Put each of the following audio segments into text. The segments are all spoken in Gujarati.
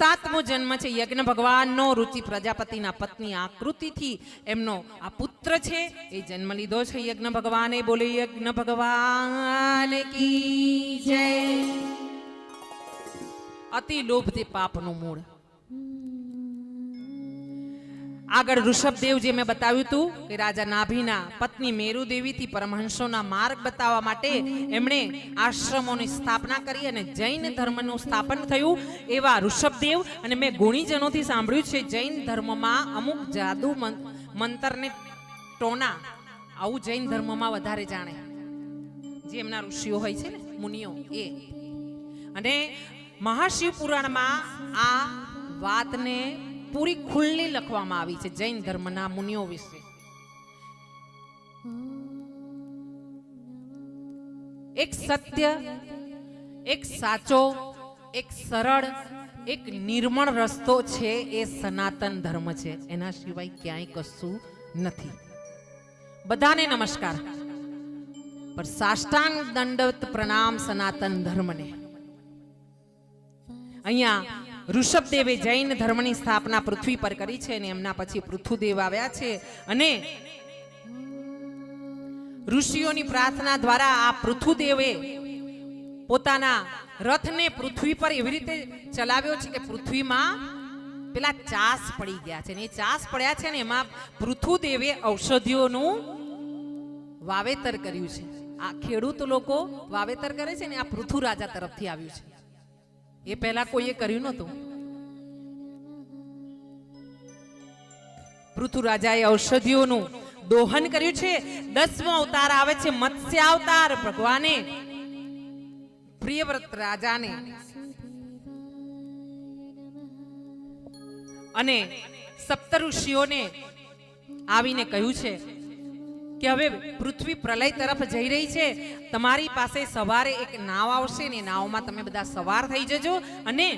સાતમો જન્મ છે, યજ્ઞ ભગવાનનો રુચિ પ્રજાપતિના પત્ની આકૃતિથી એમનો આ પુત્ર છે. એ જન્મ લીધો છે યજ્ઞ ભગવાને. બોલે, યજ્ઞ ભગવાન કી જય. અતિ લોભ તે પાપનું મૂળ. આગળ ઋષભદેવ જે મેં બતાવ્યું હતું કે રાજા નાભીના પત્ની મેરુદેવીથી પરમહંસોના માર્ગ બતાવવા માટે એમણે આશ્રમોની સ્થાપના કરી અને જૈન ધર્મનું સ્થાપન થયું એવા ઋષભદેવ અને મેં ગુણીજનોથી સાંભળ્યું છે, જૈન ધર્મમાં અમુક જાદુ મંતરને ટોના આવું જૈન ધર્મમાં વધારે જાણે. જે એમના ઋષિઓ હોય છે ને, મુનિઓ, એ. અને મહાશિવ પુરાણમાં આ વાતને પૂરી ખુલ્લી લખવામાં આવી છે જૈન ધર્મના મુનિઓ વિશે. એક સત્ય, એક સાચો, એક સરળ, એક નિર્મળ રસ્તો છે એ સનાતન ધર્મ છે. એના સિવાય ક્યાંય કશું નથી. બધાને નમસ્કાર. પર સાષ્ટાંગ દંડવત પ્રણામ સનાતન ધર્મને. અહીંયા ઋષભદેવે જૈન ધર્મની સ્થાપના પૃથ્વી પર કરી છે અને એમના પછી પૃથુદેવ આવ્યા છે. અને ઋષિઓની પ્રાર્થના દ્વારા આ પૃથુદેવે પોતાના રથને પૃથ્વી પર એવી રીતે ચલાવ્યો છે કે પૃથ્વીમાં પેલા ચાસ પડી ગયા છે. ને એ ચાસ પડ્યા છે ને એમાં પૃથુદેવે ઔષધિઓનું વાવેતર કર્યું છે. આ ખેડૂત લોકો વાવેતર કરે છે ને આ પૃથુ રાજા તરફથી આવ્યું છે. એ પહેલા કોઈએ કર્યું નહોતું. પૃથુ રાજાએ ઔષધિઓનું દોહન કર્યું છે. દસમો અવતાર આવે છે મત્સ્ય અવતાર ભગવાને પ્રિયવ્રત રાજાને અને સપ્ત ઋષિઓને આવીને કહ્યું છે કે હવે પૃથ્વી પ્રલય તરફ જઈ રહી છે, તમારી પાસે સવારે એક નાવ આવશે ને નાવમાં તમે બધા સવાર થઈ જજો અને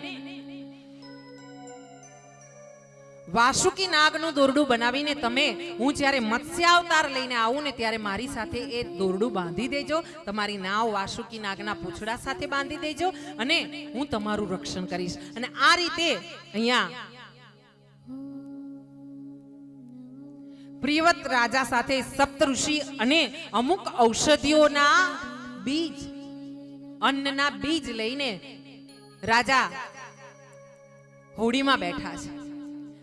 વાસુકી નાગનું દોરડું બનાવીને તમે, હું જ્યારે મત્સ્ય અવતાર લઈને આવું ને ત્યારે મારી સાથે એ દોરડું બાંધી દેજો, તમારી નાવ વાસુકી નાગના પૂછડા સાથે બાંધી દેજો અને હું તમારું રક્ષણ કરીશ. અને આ રીતે અહીંયા પ્રિયવત રાજા સાથે સપ્તઋષિ અને અમુક ઔષધિઓના બીજ, અન્નના બીજ લઈને રાજા હોડીમાં બેઠા છે.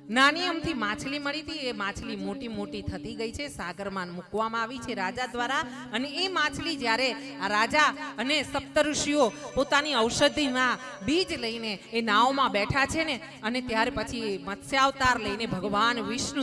નાની અમથી માછલી મળી હતી, એ માછલી મોટી મોટી થતી ગઈ છે, સાગરમાં મૂકવામાં આવી છે રાજા દ્વારા અને એ માછલી જ્યારે આ રાજા અને સપ્તઋષિઓ પોતાની ઔષધિમાં બીજ લઈને એ નાવમાં બેઠા છે ને, અને ત્યાર પછી મત્સ્યાવતાર લઈને ભગવાન વિષ્ણુ